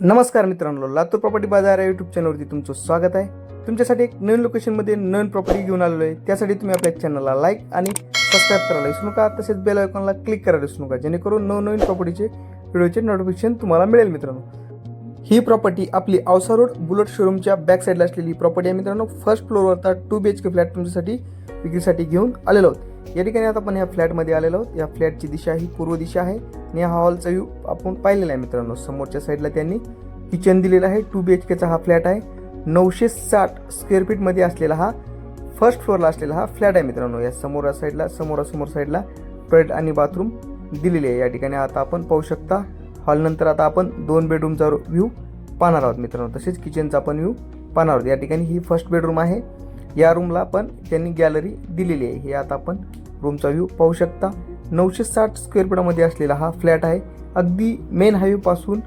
नमस्कार मित्रांनो लातूर प्रॉपर्टी बाजार या युट्यूब चॅनलवरती तुमचं स्वागत आहे. तुमच्यासाठी एक नवीन लोकेशनमध्ये नवीन प्रॉपर्टी घेऊन आलेलो आहे. त्यासाठी तुम्ही आपल्या चॅनलला लाईक आणि सबस्क्राईब करायला विसरू नका. तसेच बेल आयकॉनला क्लिक करायला विसरू नका. जेणेकरून नवनवीन प्रॉपर्टीचे व्हिडिओचे नोटिफिकेशन तुम्हाला मिळेल मित्रांनो. ही प्रॉपर्टी आपली औसा रोड बुलेट शोरूमच्या बॅक साईडला असलेली प्रॉपर्टी आहे मित्रांनो. First फ्लोअरवरचा two B H K flat तुमच्यासाठी विक्रीसाठी घेऊन आलेलो आहोत. या ठिकाणी आता आपण ह्या फ्लॅटमध्ये आलेलो आहोत. या फ्लॅटची दिशा ही पूर्व दिशा आहे. आणि हा हॉलचा व्ह्यू आपण पाहिलेला आहे मित्रांनो. समोरच्या साईडला त्यांनी किचन दिलेलं आहे. टू बी एच केचा हा फ्लॅट आहे. नऊशे साठ स्क्वेअर फीटमध्ये असलेला हा फर्स्ट फ्लोअरला असलेला हा फ्लॅट आहे मित्रांनो. या समोरा साईडला समोरासमोर साईडला टॉयलेट आणि बाथरूम दिलेली आहे. या ठिकाणी आता आपण पाहू शकता हॉलनंतर आता आपण दोन बेडरूमचा व्ह्यू पाहणार आहोत मित्रांनो. तसेच किचनचा पण व्ह्यू पाहणार आहोत. या ठिकाणी ही फर्स्ट बेडरूम आहे. या रूमला पण त्यांनी गॅलरी दिलेली आहे. हे आता आपण रूमचा व्ह्यू पाहू शकता. नऊशे साठ स्क्वेअर फुटामध्ये असलेला हा फ्लॅट आहे. अगदी मेन हायवेपासून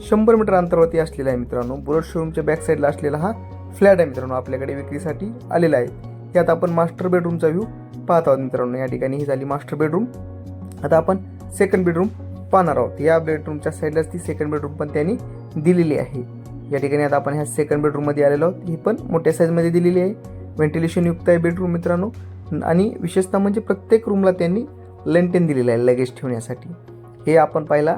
शंभर मीटर अंतरावरती असलेला आहे मित्रांनो. बुलेट शोरूमच्या बॅक साईडला असलेला हा फ्लॅट आहे मित्रांनो. आपल्याकडे विक्रीसाठी आलेला आहे. यात आपण मास्टर बेडरूमचा व्ह्यू पाहत आहोत मित्रांनो. या ठिकाणी ही झाली मास्टर बेडरूम आता आपण सेकंड बेडरूम पाहणार आहोत. या बेडरूमच्या साईडलाच ती सेकंड बेडरूम पण त्यांनी दिलेली आहे. या ठिकाणी आता आपण ह्या सेकंड बेडरूममध्ये आलेलो आहोत. ही पण मोठ्या साईजमध्ये दिलेली आहे. व्हेंटिलेशन युक्त आहे बेडरूम मित्रांनो. आणि विशेषतः म्हणजे प्रत्येक रूमला त्यांनी लेंटेन दिलेलं आहे लगेज ठेवण्यासाठी. हे आपण पाहिला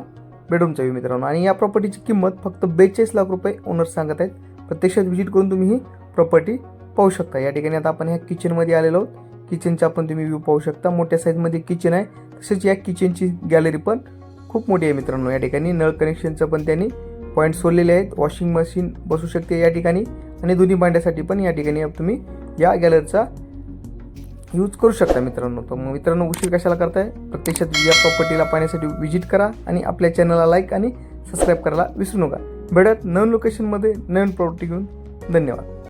बेडरूमचा व्ही मित्रांनो. आणि या प्रॉपर्टीची किंमत फक्त बेचाळीस लाख रुपये ओनर सांगत आहेत. प्रत्यक्षात व्हिजिट करून तुम्ही ही प्रॉपर्टी पाहू शकता. या ठिकाणी आता आपण ह्या किचनमध्ये आलेलो आहोत. किचनचा पण तुम्ही व्ह्यू पाहू शकता. मोठ्या साईजमध्ये किचन आहे. तसेच या किचनची गॅलरी पण खूप मोठी आहे मित्रांनो. या ठिकाणी नळ कनेक्शनचं पण त्यांनी पॉईंट सोडलेले आहेत. वॉशिंग मशीन बसू शकते या ठिकाणी. आणि दोन्ही भांड्यासाठी पण या ठिकाणी तुम्ही या गॅलरीचा यूज करू शकता मित्रांनो. तर मग मित्रांनो उशीर कशाला करताय? प्रत्यक्षात या प्रॉपर्टीला पाहण्यासाठी व्हिजिट करा आणि आपल्या चॅनलला लाईक आणि सबस्क्राईब करायला विसरू नका. भेटत नवीन लोकेशनमध्ये नवीन प्रॉपर्टी घेऊन. धन्यवाद.